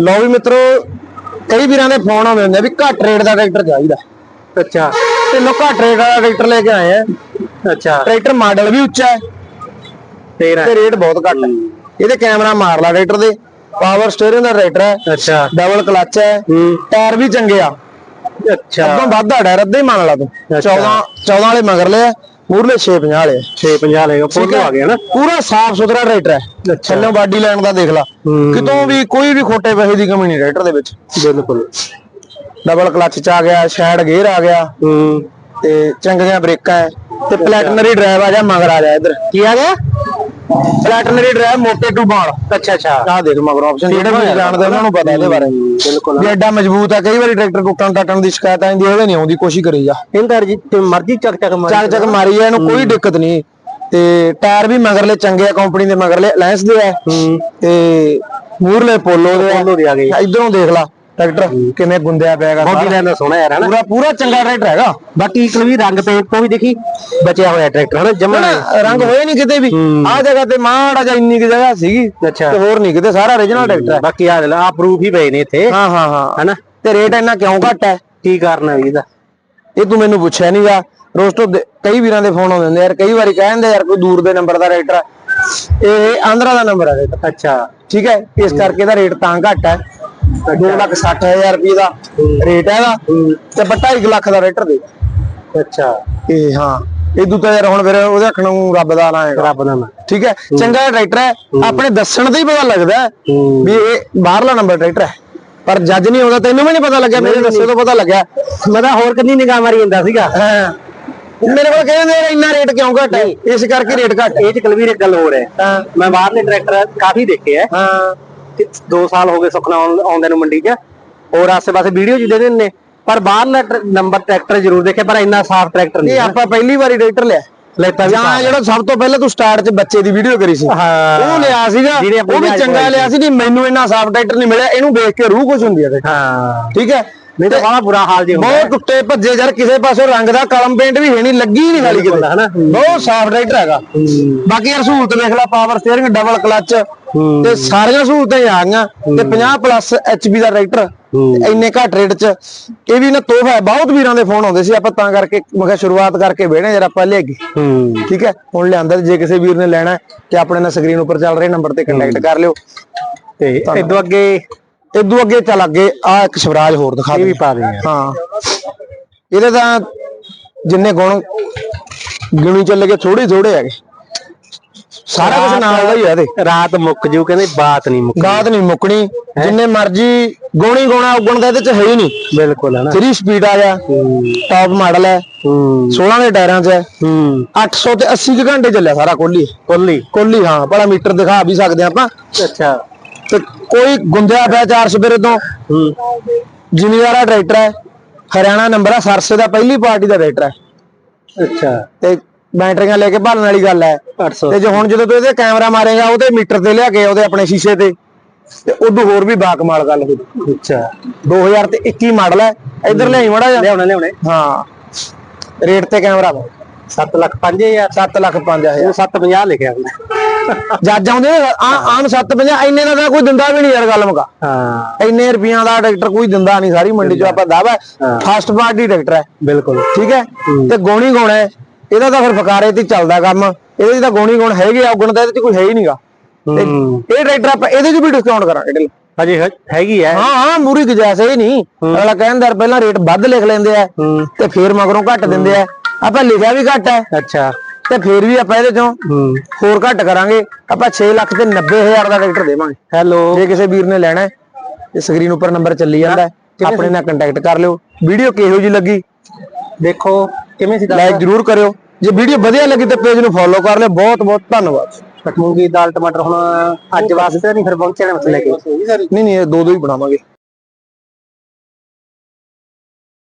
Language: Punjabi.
ਲਓ ਵੀ ਮਿੱਤਰੋ ਕਈ ਵੀਰਾਂ ਦੇ ਫੋਨ ਆਉਂਦੇ ਹੁੰਦੇ ਆ ਵੀ ਘੱਟ ਰੇਟ ਦਾ ਟਰੈਕਟਰ ਚਾਹੀਦਾ। ਅੱਛਾ। ਤੇ ਲੋ ਘੱਟ ਰੇਟ ਦਾ ਟਰੈਕਟਰ ਲੈ ਕੇ ਆਏ ਆ। ਅੱਛਾ। ਟਰੈਕਟਰ ਮਾਡਲ ਵੀ ਉੱਚਾ ਹੈ। 13 ਤੇ ਰੇਟ ਬਹੁਤ ਘੱਟ ਹੈ। ਇਹਦੇ ਕੈਮਰਾ ਮਾਰ ਲਾ ਟਰੈਕਟਰ ਦੇ। ਪਾਵਰ ਸਟੀਅਰਿੰਗ ਦਾ ਟਰੈਕਟਰ ਹੈ। ਅੱਛਾ। ਡਬਲ ਕਲਚ ਹੈ। ਟਾਇਰ ਵੀ ਚੰਗੇ ਆ। ਅੱਛਾ। ਅੱਗੋਂ ਵੱਧਾ ਅੱਧੇ ਹੀ ਮੰਨ ਲਾ ਤੂੰ। ਅੱਛਾ। 14 14 ਵਾਲੇ ਮਗਰ ਲਿਆ ਮੂਰਲੇ 650 ਵਾਲੇ। ਆ 650 ਲੇਗਾ ਫੁੱਲ ਆ ਗਿਆ ਨਾ ਪੂਰਾ ਸਾਫ਼ ਸੁਥਰਾ ਟਰੈਕਟਰ ਹੈ। ਥੱਲੋਂ ਬਾਡੀ ਲਾਈਨ ਦਾ ਦੇਖ ਲਾ। ਕਿਤੋਂ ਵੀ ਕੋਈ ਵੀ ਖੋਟੇ ਪੈਸੇ ਦੀ ਕਮੀ ਨਹੀਂ ਟਰੈਕਟਰ ਦੇ ਵਿੱਚ। ਬਿਲਕੁਲ। ਡਬਲ ਕਲਚ ਚ ਆ ਗਿਆ ਸ਼ੈਡ ਗੇਅਰ ਆ ਗਿਆ। ਤੇ ਚੰਗੀਆਂ ਬ੍ਰੇਕਾਂ ਤੇ ਪਲੈਟਨਰੀ ਡਰਾਈਵ ਆ ਜਾ ਮਗਰ ਆ ਜਾ ਇੱਧਰ। ਕੀ ਆ ਗਿਆ? ਪਲੈਟਨਰੀ ਡਰਾਈਵ ਮੋਟੇ ਟੂ ਬਾਲ ਅੱਛਾ ਅੱਛਾ। ਆਹ ਦੇਖ ਮਗਰ ਆਪਸ਼ਨ ਜਿਹੜੇ ਵੀ ਜਾਣਦੇ ਉਹਨਾਂ ਨੂੰ ਪਤਾ ਇਹਦੇ ਬਾਰੇ। ਬਿਲਕੁਲ। ਵੀ ਐਡਾ ਮਜ਼ਬੂਤ ਆ ਕਈ ਵਾਰੀ ਟਰੈਕਟਰ ਟੁੱਟਣ ਟੱਟਣ ਦੀ ਸ਼ਿਕਾਇਤ ਆਉਂਦੀ ਉਹਦੇ ਨਹੀਂ ਆਉਂਦੀ ਕੋਸ਼ਿਸ਼ ਕਰੀ ਜਾ। ਇੰਦਰ ਜੀ ਤੇ ਮਰਜ਼ੀ ਚੱਕ ਚੱਕ ਮਾਰ ਚੱਕ ਚੱਕ ਮਾਰੀ ਆ ਇਹਨੂੰ ਕੋਈ ਦਿੱਕਤ ਨਹੀਂ। ਤੇ ਟਾਇਰ ਵੀ ਮਗਰਲੇ ਚੰਗੇ ਆ ਕੰਪਨੀ ਦੇ ਮਗਰਲੇ ਅਲਾਈਅੰਸ ਦੇ ਆ। ਹੂੰ। ਤੇ ਮੂਰਲੇ ਪੋਲੋ ਦੇ ਆ। ਦੇ ਇਧਰੋਂ ਦੇਖ ਲਾ। ਟਰੈਕਟਰ ਕਿਵੇਂ ਗੁੰਦਿਆ ਪਿਆਗਾ ਬੋਡੀ ਲਾਈਨ ਦਾ ਸੋਹਣਾ ਯਾਰ ਹਨਾ? ਪੂਰਾ ਪੂਰਾ ਚੰਗਾ ਟਰੈਕਟਰ ਹੈਗਾ। ਬਾਕੀ ਇਕਲ ਵੀ ਰੰਗ ਪੇਂਟ ਤੋਂ ਵੀ ਦੇਖੀ ਬਚਿਆ ਹੋਇਆ ਟਰੈਕਟਰ ਹਨਾ? ਜਮਾ ਰੰਗ ਹੋਏ ਨਹੀਂ ਕਿਤੇ ਵੀ। ਆਹ ਜਗ੍ਹਾ ਤੇ ਮਾੜਾ ਜਿਹਾ ਇੰਨੀ ਕਿ ਜਗ੍ਹਾ ਸੀਗੀ ਅੱਛਾ। ਤੇ ਹੋਰ ਨਹੀਂ ਕਿਤੇ ਸਾਰਾ origignal ਟਰੈਕਟਰ ਹੈ। ਬਾਕੀ ਆ ਆ ਪ੍ਰੂਫ ਹੀ ਪਏ ਨੇ ਇੱਥੇ। ਹਾਂ ਹਾਂ ਹਾਂ। ਹਨਾ? ਤੇ ਰੇਟ ਇੰਨਾ ਕਿਉਂ ਘੱਟ ਹੈ? ਕੀ ਕਾਰਨ ਹੈ ਇਹਦਾ? ਇਹ ਤੂੰ ਮੈਨੂੰ ਪੁੱਛਿਆ ਨਹੀਂਗਾ ਰੋਸਟੋ ਦੇ- ਕਈ ਵੀਰਾਂ ਦੇ ਫੋਨ ਆਉਂਦੇ ਹੁੰਦੇ ਯਾਰ ਕਈ ਵਾਰੀ ਕਹਿੰਦੇ ਯਾਰ ਕੋਈ ਦੂਰ ਦੇ ਨੰਬਰ ਦਾ ਟਰੈਕਟਰ ਹੈ ਇਹ ਆਂਧਰਾ ਦਾ ਨੰਬਰ ਹੈ ਅੱਛਾ। ਠੀਕ ਹੈ? ਇਸ ਕਰਕੇ ਇਹਦਾ ਰੇਟ ਤਾਂ ਘੱਟ ਹੈ। 260000 ਰੁਪਏ ਦਾ ਰੇਟ ਹੈ ਇਹਦਾ ਤੇ ਬੱਟਾ 1 ਲੱਖ ਦਾ ਟਰੈਕਟਰ ਦੇ ਅੱਛਾ। ਇਹ ਹਾਂ ਇਹ ਦੂਤਾ ਯਾਰ ਹੁਣ ਫਿਰ ਉਹਦੇ ਆਖਣ ਨੂੰ ਰੱਬ ਦਾ ਨਾਂ ਹੈਗਾ। ਰੱਬ ਦਾ ਨਾਮ ਠੀਕ ਹੈ? ਚੰਗਾ ਟਰੈਕਟਰ ਹੈ ਆਪਣੇ ਦੱਸਣ ਤੇ ਹੀ ਪਤਾ ਲੱਗਦਾ। ਵੀ ਇਹ ਬਾਹਰਲਾ ਨੰਬਰ ਟਰੈਕਟਰ ਹੈ। ਪਰ ਜੱਜ ਨਹੀਂ ਆਉਂਦਾ ਤੈਨੂੰ ਵੀ ਨਹੀਂ ਪਤਾ ਲੱਗਿਆ ਮੇਰੇ ਦੱਸੇ ਤੋਂ ਪਤਾ ਲੱਗਿਆ। ਮੈਂ ਤਾਂ ਹੋਰ ਕੰਨੀ ਨਿਗਾਹ ਮਾਰੀ ਜਾਂਦਾ ਸੀਗਾ। ਹਾਂ। ਮੇਰੇ ਕੋਲ ਕਹਿੰਦੇ ਇੰਨਾ ਰੇਟ ਕਿਉਂ ਘੱਟ ਹੈ? ਇਸ ਕਰਕੇ ਰੇਟ ਘੱਟ ਇਹ ਚ ਕਲਵੀਰ ਇੱਕ ਗੱਲ ਹੋਰ ਹੈ। ਮੈਂ ਬਾਹਰਲੇ ਟਰੈਕਟਰ ਕਾਫੀ ਦੇਖੇ ਆ ਹਾਂ। 2 ਸਾਲ ਹੋ ਗਏ ਸੁਖਨਾ ਆਉਂਦੇ ਨੂੰ ਮੰਡੀ 'ਚ। ਹੋਰ ਆਸੇ-ਪਾਸੇ ਵੀਡੀਓ ਚ ਦੇ ਦਿੰਦੇ ਪਰ ਬਾਹਰਲਾ ਨੰਬਰ ਟਰੈਕਟਰ ਜ਼ਰੂਰ ਦੇਖੇ ਪਰ ਇੰਨਾ ਸਾਫ਼ ਟਰੈਕਟਰ ਇਹ ਨਹੀਂ ਆਪਾਂ ਪਹਿਲੀ ਵਾਰੀ ਟਰੈਕਟਰ ਲਿਆ। ਲੈਤਾ ਵੀ ਜਾਂ ਜਿਹੜਾ ਸਭ ਤੋਂ ਪਹਿਲਾਂ ਤੂੰ ਸਟਾਰਟ 'ਚ ਬੱਚੇ ਦੀ ਵੀਡੀਓ ਕਰੀ ਸੀ। ਉਹ ਲਿਆ ਸੀਗਾ। ਉਹ ਵੀ ਚੰਗਾ ਲਿਆ ਸੀ। ਨਹੀਂ ਮੈਨੂੰ ਇੰਨਾ ਸਾਫ਼ ਟਰੈਕਟਰ ਨਹੀਂ ਮਿਲਿਆ। ਇਹਨੂੰ ਦੇਖ ਕੇ ਰੂਹ ਖੁਸ਼ ਹੁੰਦੀ ਹੈ ਹਾਂ। ਠੀਕ ਹੈ? ਨਹੀਂ ਤਾਂ ਬੜਾ ਬੁਰਾ ਹਾਲ ਜੇ ਹੁੰਦਾ ਬਹੁਤ ਟੁੱਟੇ ਭੱਜੇ ਯਾਰ ਕਿਸੇ ਪਾਸੋਂ ਰੰਗ ਦਾ ਕਲਮ ਪੇਂਟ ਵੀ ਹੈ ਨਹੀਂ ਲੱਗੀ ਹੀ ਨਹੀਂ ਵਾਲੀ ਕਿਤੇ। ਹਨਾ ਬਹੁਤ ਸਾਫ਼ ਟਰੈਕਟਰ ਹੈਗਾ। ਬਾਕੀ ਯਾਰ ਸਹੂਲਤ ਦੇਖ ਲੈ ਪਾਵਰ ਸਟੀਅਰਿੰਗ ਡਬਲ ਕਲਚ ਹੂੰ। ਤੇ ਸਾਰੀਆਂ ਸਹੂਲਤਾਂ ਹੀ ਆ ਗਈਆਂ। ਤੇ 50 ਪਲੱਸ ਐਚਪੀ ਦਾ ਤੇ ਇੰਨੇ ਘੱਟ ਰੇਟ 'ਚ। ਇਹ ਵੀ ਨਾ ਤੋਹਫਾ ਹੈ ਬਹੁਤ ਵੀਰਾਂ ਦੇ ਫੋਨ ਆਉਂਦੇ ਸੀ। ਆਪਾਂ ਤਾਂ ਕਰਕੇ ਮੈਂ ਕਿਹਾ ਸ਼ੁਰੂਆਤ ਕਰਕੇ ਬਹਿਣੇ ਯਾਰ ਆਪਾਂ ਲੈ ਗਏ ਹੂੰ। ਠੀਕ ਹੈ? ਹੁਣ ਲਿਆਂਦਾ ਜੇ ਕਿਸੇ ਵੀਰ ਨੇ ਲੈਣਾ ਹੈ ਤੇ ਆਪਣੇ ਨਾਲ ਸਕਰੀਨ ਉੱਪਰ ਚੱਲ ਰਹੇ ਨੰਬਰ ਤੇ ਕੰਟੈਕਟ ਕਰ ਲਿਓ। ਤੇ ਇਦੋਂ ਅੱਗੇ ਇਦੋਂ ਅੱਗੇ ਚੱਲ ਅੱਗੇ ਆ ਇੱਕ ਸ਼ਿਵਰਾਜ ਹੋਰ ਦਿਖਾ ਇਹ ਦੇ ਵੀ ਪਾ ਦੇ ਯਾਰ ਹਾਂ। ਇਹਦੇ ਤਾਂ ਜਿੰਨੇ ਗੁਣ ਗਿਣੀ ਚੱਲ ਗਏ ਥੋੜੇ ਥੋੜੇ ਹੈਗੇ। ਸਾਰਾ ਕੁਝ ਨਾਲ ਦਾ ਹੀ ਹੈ ਇਹਦੇ। ਰਾਤ ਮੁੱਕ ਜੂ ਕਹਿੰਦੇ ਬਾਤ ਨਹੀਂ ਮੁੱਕ ਗਾਤ ਨਹੀਂ ਮੁੱਕਣੀ। ਜਿੰਨੇ ਮਰਜ਼ੀ ਗੋਣੀ ਗੋਣਾ ਉਗਣ ਦਾ ਇਹਦੇ ਚ ਹੈ ਹੀ ਨਹੀਂ। ਬਿਲਕੁਲ ਹੈ ਨਾ। 3 ਸਪੀਡ ਆ ਗਿਆ। ਟਾਪ ਮਾਡਲ ਹੈ। ਹੂੰ। 16 ਦੇ ਟਾਇਰਾਂ 'ਚ ਹੈ। ਹੂੰ। 800 ਤੇ 80 ਕੁ ਘੰਟੇ ਚੱਲਿਆ ਸਾਰਾ ਕੋਲੀ। ਕੋਲੀ? ਕੋਲੀ ਹਾਂ। ਭਲਾ ਮੀਟਰ ਦਿਖਾ ਵੀ ਸਕਦੇ ਆਪਾਂ। ਅੱਛਾ। ਤੇ ਕੋਈ ਗੁੰਦਿਆ ਪਿਆ ਚਾਰ ਸਵੇਰੇ ਤੋਂ? ਹੂੰ। ਜ਼ਿਮੀਦਾਰਾ ਟਰੈਕਟਰ ਹੈ। ਹਰਿਆਣਾ ਨੰਬਰ ਹੈ ਸਰਸੇ ਦਾ ਪਹਿਲੀ ਪਾਰਟੀ ਦਾ ਟਰੈਕਟਰ ਹੈ। ਅੱਛਾ। ਤੇ ਬੈਟਰੀਆਂ ਲੈ ਕੇ ਭਾਲਣ ਵਾਲੀ ਗੱਲ ਹੈ। 800 ਤੇ ਜੇ ਹੁਣ ਜਦੋਂ ਤੂੰ ਇਹਦੇ ਕੈਮਰਾ ਮਾਰੇਗਾ ਉਹਦੇ ਮੀਟਰ ਤੇ ਲਿਆ ਕੇ ਉਹਦੇ ਆਪਣੇ ਸ਼ੀਸ਼ੇ ਤੇ ਤੇ ਉਦੋਂ ਹੋਰ ਵੀ ਬਾਕਮਾਲ ਗੱਲ ਹੋ ਜੂ ਅੱਛਾ 2000 ਤੇ 21 ਮਾਡਲ ਹੈ। ਇੱਧਰ ਲਿਆਈ ਮੜਾ ਜਾ ਲਿਆਉਣੇ ਲਿਆਉਣੇ। ਹਾਂ। ਰੇਟ ਤੇ ਕੈਮਰਾ 7 ਲੱਖ 5000 7 ਲੱਖ 5000 ਉਹ 750 ਲਿਖਿਆ ਹੁੰਦਾ ਜੱਜ ਆਉਂਦੇ ਨੇ ਆ ਆਮ 750 ਇੰਨੇ ਦਾ ਤਾਂ ਕੋਈ ਦਿੰਦਾ ਵੀ ਨਹੀਂ ਯਾਰ ਗੱਲ ਮੁਕਾ। ਹਾਂ। ਇੰਨੇ ਰੁਪਈਆਂ ਦਾ ਟਰੈਕਟਰ ਕੋਈ ਦਿੰਦਾ ਨਹੀਂ ਸਾਰੀ ਮੰਡੀ 'ਚ ਆਪਾਂ ਦਾਵਾ ਫਸਟ ਪਾਰਟੀ ਟਰੈਕਟਰ ਹੈ। ਬਿਲਕੁਲ। ਠੀਕ ਹੈ? ਤੇ ਗੋਣੀ ਗੁਣ ਹੈ? ਇਹਦਾ ਤਾਂ ਫਿਰ ਫਕਾਰੇ ਤੇ ਹੀ ਚੱਲਦਾ ਕੰਮ। ਇਹਦੇ 'ਚ ਤਾਂ ਗੋਣੀ ਗੁਣ ਹੈਗੇ ਆ ਗੁਣ ਤਾਂ ਇਹਦੇ 'ਚ ਕੋਈ ਹੈ ਹੀ ਨਹੀਂਗਾ। ਹੂੰ। ਇਹ ਟਰੈਕਟਰ ਆਪਾਂ ਇਹਦੇ 'ਚ ਵੀ ਡਿਸਕਾਊਂਟ ਕਰਾਂਗੇ ਢਿੱਲ। ਹਜੇ ਹੈ- ਹੈਗੀ ਹੈ। ਹਾਂ ਹਾਂ ਮੂਰੀ ਗੁਜਾਇਸ਼ ਇਹ ਨਹੀਂ। ਅਗਲਾ ਕਹਿੰਦਾ ਪਹਿਲਾਂ ਰੇਟ ਵੱਧ ਲਿਖ ਲੈਂਦੇ ਆ ਤੇ ਫਿਰ ਮਗਰੋਂ ਘੱਟ ਦਿੰਦੇ ਆ। ਆਪਾਂ ਲਿਖਿਆ ਵੀ ਘੱਟ ਹੈ। ਅੱਛਾ। ਤੇ ਫਿਰ ਵੀ ਆਪਾਂ ਇਹਦੇ ਚੋਂ ਹੂੰ। ਹੋਰ ਘੱਟ ਕਰਾਂਗੇ। ਆਪਾਂ 6 ਲੱਖ ਤੇ 90 ਹਜ਼ਾਰ ਦਾ ਟਰੈਕਟਰ ਦੇਵਾਂਗੇ। ਹੈਲੋ ਜੇ ਕਿਸੇ ਵੀਰ ਨੇ ਲੈਣਾ ਹੈ ਤੇ ਸਕਰੀਨ ਉੱਪਰ ਨੰਬਰ ਚੱਲੀ ਜਾਂਦਾ ਆਪਣੇ ਨਾਲ ਕੰਟੈਕਟ ਕਰ ਲਿਓ। ਵੀਡੀਓ ਕਿਹੋ ਜੀ ਲੱਗੀ? ਦੇਖੋ ਕਿਵੇਂ ਸੀ ਲਾਈਕ ਜਰੂਰ ਕਰਿਓ। ਜੇ ਵੀਡੀਓ ਵਧੀਆ ਲੱਗੀ ਤਾਂ ਪੇਜ ਨੂੰ ਫੋਲੋ ਕਰ ਲਿਓ। ਬਹੁਤ ਬਹੁਤ ਧੰਨਵਾਦ। ਮੂੰਗੀ ਦਾਲ ਟਮਾਟਰ ਹੁਣ ਅੱਜ ਵਾਸਤੇ ਨਹੀਂ ਫਿਰ ਪਹੁੰਚਣਾ ਮਸਲੇ ਕੇ। ਨਹੀਂ ਨਹੀਂ ਇਹ ਦੋ ਦੋ ਹੀ ਬਣਾਵਾਂਗੇ।